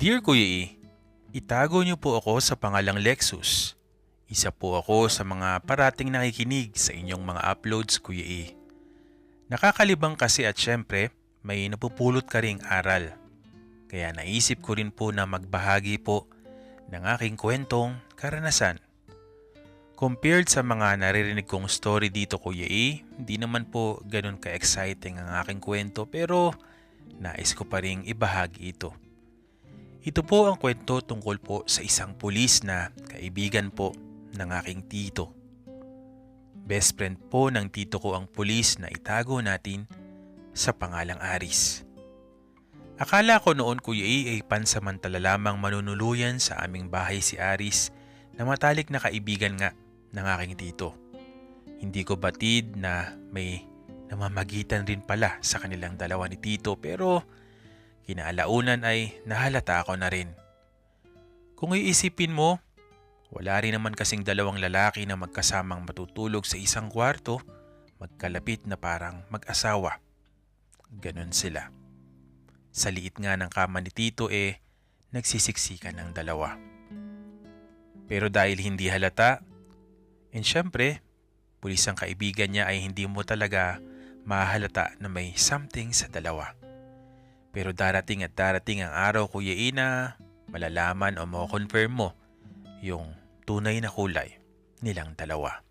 Dear Kuya E, itago niyo po ako sa pangalang Lexus. Isa po ako sa mga parating nakikinig sa inyong mga uploads, Kuya E. Nakakalibang kasi at syempre, may napupulot ka ring aral. Kaya naisip ko rin po na magbahagi po ng aking kwentong karanasan. Compared sa mga naririnig kong story dito Kuya E, hindi naman po ganun ka-exciting ang aking kwento pero nais ko pa ring ibahagi ito. Ito po ang kwento tungkol po sa isang pulis na kaibigan po ng aking tito. Best friend po ng tito ko ang pulis na itago natin sa pangalang Aris. Akala ko noon Kuya E ay pansamantala lamang manunuluyan sa aming bahay si Aris na matalik na kaibigan nga ng aking tito. Hindi ko batid na may namamagitan rin pala sa kanilang dalawa ni tito pero kinaalaunan ay nahalata ako na rin. Kung iisipin mo, wala rin naman kasing dalawang lalaki na magkasamang matutulog sa isang kwarto, magkalapit na parang mag-asawa. Ganon sila. Sa liit nga ng kama ni Tito eh, nagsisiksikan ng dalawa. Pero dahil hindi halata, and syempre, pulis ang kaibigan niya ay hindi mo talaga mahalata na may something sa dalawa. Pero darating at darating ang araw Kuya Ina, malalaman o mo-confirm mo yung tunay na kulay nilang dalawa.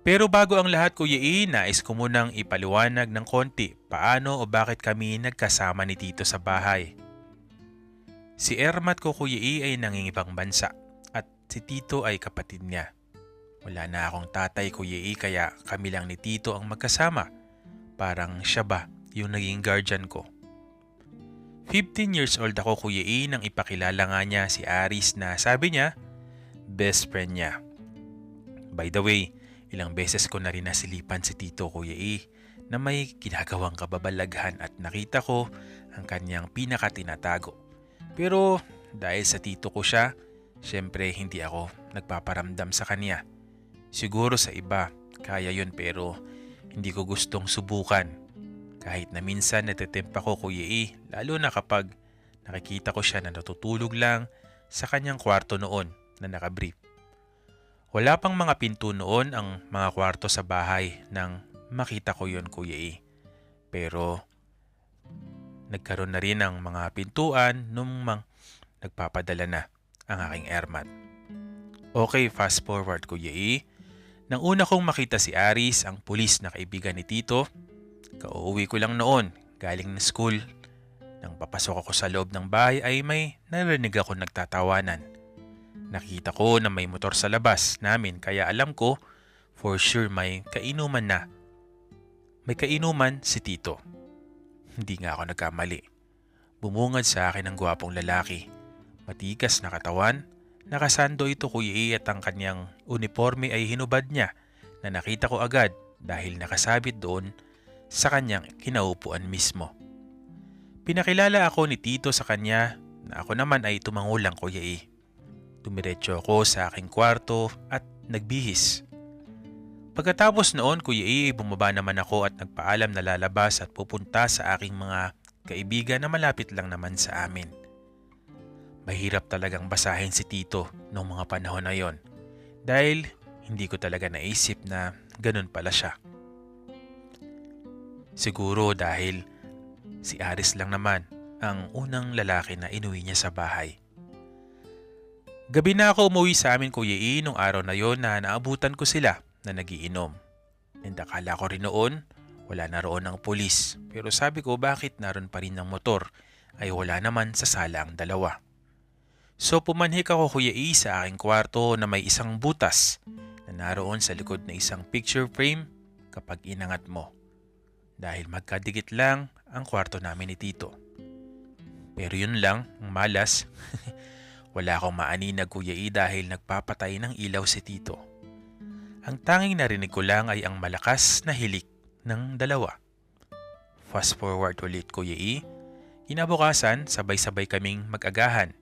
Pero bago ang lahat Kuya E, nais ko munang ipaliwanag ng konti paano o bakit kami nagkasama ni Tito sa bahay. Si Ermat ko Kuya E ay nangingibang bansa at si Tito ay kapatid niya. Wala na akong tatay Kuya E kaya kami lang ni Tito ang magkasama. Parang siya ba yung naging guardian ko. 15 years old ako Kuya E nang ipakilala nga niya si Aris na sabi niya, best friend niya. By the way, ilang beses ko na rin nasilipan si Tito Kuya E na may ginagawang kababalaghan at nakita ko ang kanyang pinakatinatago. Pero dahil sa tito ko siya, syempre hindi ako nagpaparamdam sa kanya. Siguro sa iba, kaya yun pero hindi ko gustong subukan kahit na minsan natitempa ko Kuya E, lalo na kapag nakikita ko siya na natutulog lang sa kanyang kwarto noon na nakabrief. Wala pang mga pinto noon ang mga kwarto sa bahay nang makita ko yon Kuya E. Pero nagkaroon na rin ng mga pintuan nung mang nagpapadala na ang aking airmat. Okay, fast forward Kuya E. Nang una kong makita si Aris, ang pulis na kaibigan ni Tito, Kauuwi ko lang noon, galing na school. Nang papasok ako sa loob ng bahay ay may narinig ako nagtatawanan. Nakita ko na may motor sa labas namin kaya alam ko for sure may kainuman na. May kainuman si Tito. Hindi nga ako nagkamali. Bumungad sa akin ang gwapong lalaki. Matikas na katawan, nakasando ito kuya at ang kanyang uniforme ay hinubad niya na nakita ko agad dahil nakasabit doon sa kanyang kinaupuan mismo. Pinakilala ako ni Tito sa kanya na ako naman ay tumangulang kuya e. Tumiretso ako sa aking kwarto at nagbihis. Pagkatapos noon kuya e, bumaba naman ako at nagpaalam na lalabas at pupunta sa aking mga kaibigan na malapit lang naman sa amin. Mahirap talagang basahin si Tito noong mga panahon na yon dahil hindi ko talaga naisip na ganun pala siya. Siguro dahil si Aris lang naman ang unang lalaki na inuwi niya sa bahay. Gabi na ako umuwi sa amin Kuya E nung araw na yon na naabutan ko sila na nagiinom. And akala ko rin noon wala na roon ang pulis pero sabi ko bakit naroon pa rin ng motor ay wala naman sa sala ang dalawa. So pumanhik ako Kuya E sa aking kwarto na may isang butas na naroon sa likod na isang picture frame kapag inangat mo dahil magkadikit lang ang kwarto namin ni Tito. Pero yun lang, ang malas. Wala akong maaninag kuya I dahil nagpapatay ng ilaw si Tito. Ang tanging narinig ko lang ay ang malakas na hilik ng dalawa. Fast forward ulit kuya I. Kinabukasan, sabay-sabay kaming mag-agahan.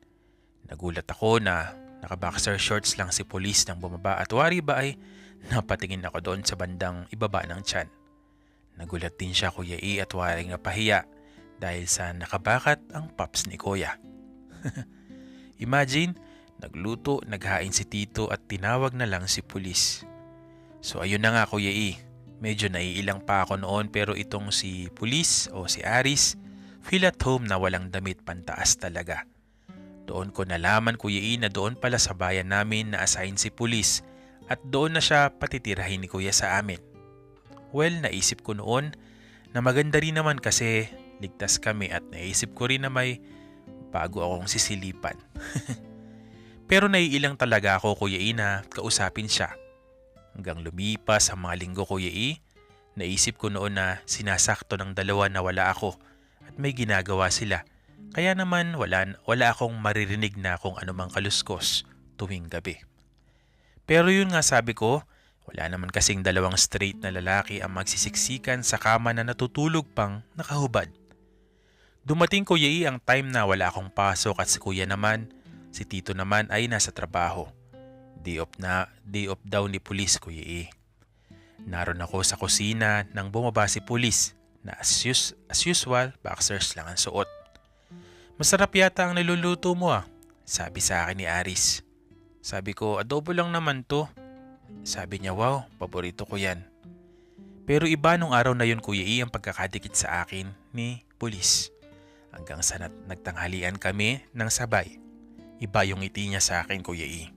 Nagulat ako na naka-boxer shorts lang si polis nang bumaba at wari ba ay napatingin ako doon sa bandang ibaba ng tiyan. Nagulat din siya Kuya E at waring napahiya dahil sa nakabakat ang pops ni Kuya. Imagine, nagluto, naghain si Tito at tinawag na lang si pulis. So ayun na nga Kuya E. Medyo naiilang pa ako noon pero itong si pulis o si Aris, feel at home na walang damit pantaas talaga. Doon ko nalaman Kuya E na doon pala sa bayan namin na assign si pulis at doon na siya patitirahin ni Kuya sa amin. Well, naisip ko noon na maganda rin naman kasi ligtas kami at naisip ko rin na may bago akong sisilipan. Pero naiilang talaga ako Kuya E na kausapin siya Hanggang lumipas ang mga linggo Kuya E, naisip ko noon na sinasakto ng dalawa na wala ako at may ginagawa sila. Kaya naman wala, wala akong maririnig na kung anumang kaluskos tuwing gabi. Pero yun nga sabi ko, wala naman kasing dalawang straight na lalaki ang magsisiksikan sa kama na natutulog pang nakahubad. Dumating Kuya E ang time na wala akong pasok at si Kuya naman, si Tito naman ay nasa trabaho. Day off na, day off daw ni pulis Kuya E. Naroon ako sa kusina nang bumaba si pulis na as, us- as usual, boxers lang ang suot. Masarap yata ang niluluto mo ah, sabi sa akin ni Aris. Sabi ko, adobo lang naman to. Sabi niya, wow, paborito ko yan. Pero iba nung araw na yun Kuya E ang pagkakadikit sa akin ni pulis. Hanggang sa nagtanghalian kami ng sabay. Iba yung ngiti niya sa akin Kuya E.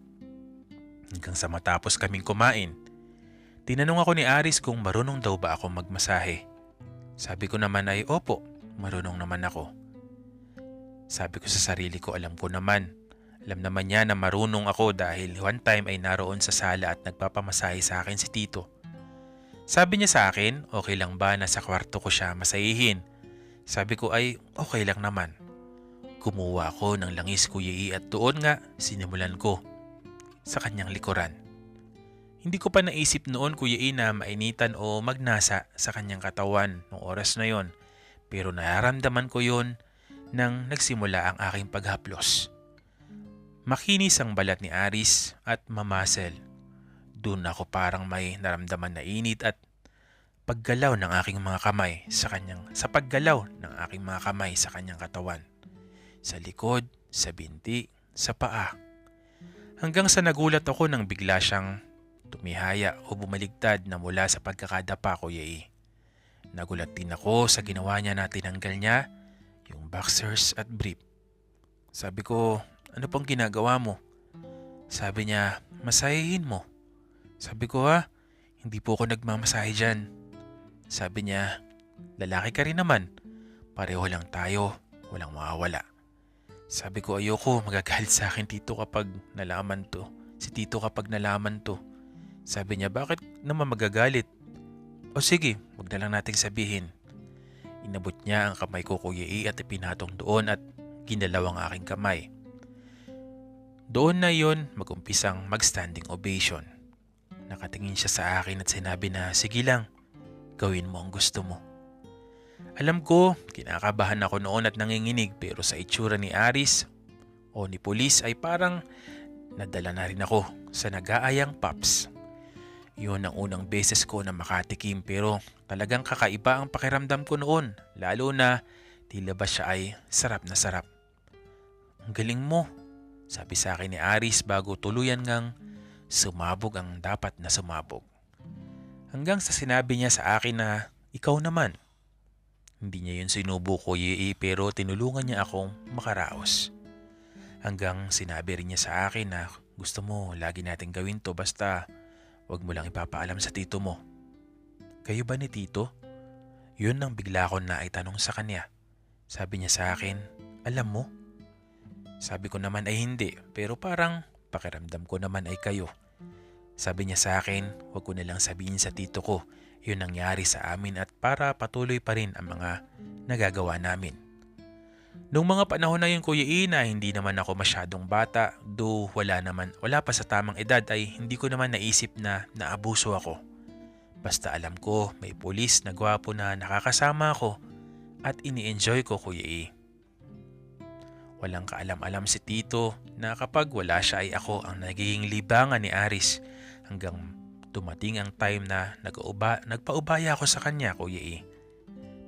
Hanggang sa matapos kaming kumain, tinanong ako ni Aris kung marunong daw ba ako magmasahe. Sabi ko naman ay opo, marunong naman ako. Sabi ko sa sarili ko alam ko naman. Alam naman niya na marunong ako dahil one time ay naroon sa sala at nagpapamasahe sa akin si Tito. Sabi niya sa akin, okay lang ba na sa kwarto ko siya masahihin? Sabi ko ay okay lang naman. Kumuha ako ng langis kuya I at doon nga sinimulan ko sa kanyang likuran. Hindi ko pa naisip noon Kuya E na mainitan o magnasa sa kanyang katawan noong oras na yon. Pero nararamdaman ko yon nang nagsimula ang aking paghaplos. Makinis ang balat ni Aris at mamasel. Doon ako parang may naramdaman na init at paggalaw ng aking mga kamay sa kanyang sa paggalaw ng aking mga kamay sa kanyang katawan. Sa likod, sa binti, sa paa Hanggang sa nagulat ako nang bigla siyang tumihaya o bumaligtad na mula sa pagkakadapa ko yay. Nagulat din ako sa ginawa niya na tinanggal niya yung boxers at brief. Sabi ko, ano pang ginagawa mo? Sabi niya, masahihin mo. Sabi ko ha, hindi po ako nagmamasahe dyan. Sabi niya, lalaki ka rin naman. Pareho lang tayo, walang mawawala. Sabi ko ayoko magagalit sa akin tito kapag nalaman to. Si tito kapag nalaman to. Sabi niya bakit naman magagalit? O sige, wag na lang nating sabihin. Inabot niya ang kamay ko kuya E at ipinatong doon at ginalaw ang aking kamay. Doon na yon magumpisang magstanding ovation. Nakatingin siya sa akin at sinabi na sige lang, gawin mo ang gusto mo. Alam ko, kinakabahan ako noon at nanginginig pero sa itsura ni Aris o ni Pulis ay parang nadala na rin ako sa nag-aayang pops. Yun ang unang beses ko na makatikim pero talagang kakaiba ang pakiramdam ko noon lalo na tila ba siya ay sarap na sarap. Ang galing mo, sabi sa akin ni Aris bago tuluyan ngang sumabog ang dapat na sumabog. Hanggang sa sinabi niya sa akin na ikaw naman hindi niya yun sinubo ko yi pero tinulungan niya akong makaraos. Hanggang sinabi rin niya sa akin na gusto mo lagi natin gawin to basta wag mo lang ipapaalam sa tito mo. Kayo ba ni tito? Yun ang bigla ko na itanong sa kanya. Sabi niya sa akin, alam mo? Sabi ko naman ay hindi pero parang pakiramdam ko naman ay kayo. Sabi niya sa akin, wag ko na lang sabihin sa tito ko yun nangyari sa amin at para patuloy pa rin ang mga nagagawa namin. Noong mga panahon na yun Kuya Ina, hindi naman ako masyadong bata, do wala naman, wala pa sa tamang edad ay hindi ko naman naisip na naabuso ako. Basta alam ko may pulis na gwapo na nakakasama ako at ini-enjoy ko Kuya E. Walang kaalam-alam si Tito na kapag wala siya ay ako ang nagiging libangan ni Aris hanggang Dumating ang time na nag-uba, nagpaubaya ako sa kanya, Kuya E.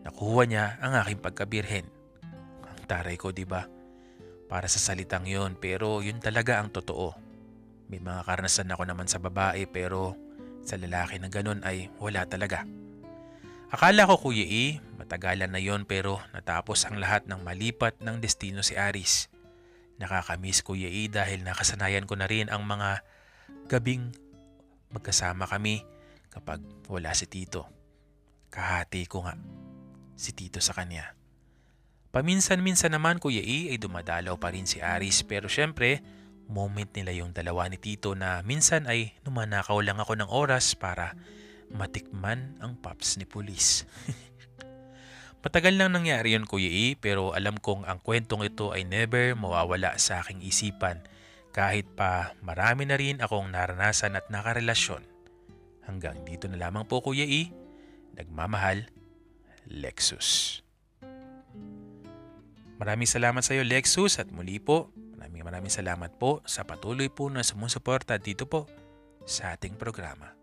Nakuha niya ang aking pagkabirhen. Ang taray ko, di ba? para sa salitang yon pero yun talaga ang totoo. May mga karanasan ako naman sa babae pero sa lalaki na ganun ay wala talaga. Akala ko Kuya E, matagalan na yon pero natapos ang lahat ng malipat ng destino si Aris. Nakakamiss Kuya E dahil nakasanayan ko na rin ang mga gabing magkasama kami kapag wala si Tito. Kahati ko nga si Tito sa kanya. Paminsan-minsan naman Kuya E ay dumadalaw pa rin si Aris pero syempre moment nila yung dalawa ni Tito na minsan ay numanakaw lang ako ng oras para matikman ang paps ni pulis. Matagal nang nangyari yun Kuya E pero alam kong ang kwentong ito ay never mawawala sa aking isipan kahit pa marami na rin akong naranasan at nakarelasyon. Hanggang dito na lamang po Kuya E, nagmamahal, Lexus. Maraming salamat sa iyo Lexus at muli po, maraming maraming salamat po sa patuloy po na sumusuporta dito po sa ating programa.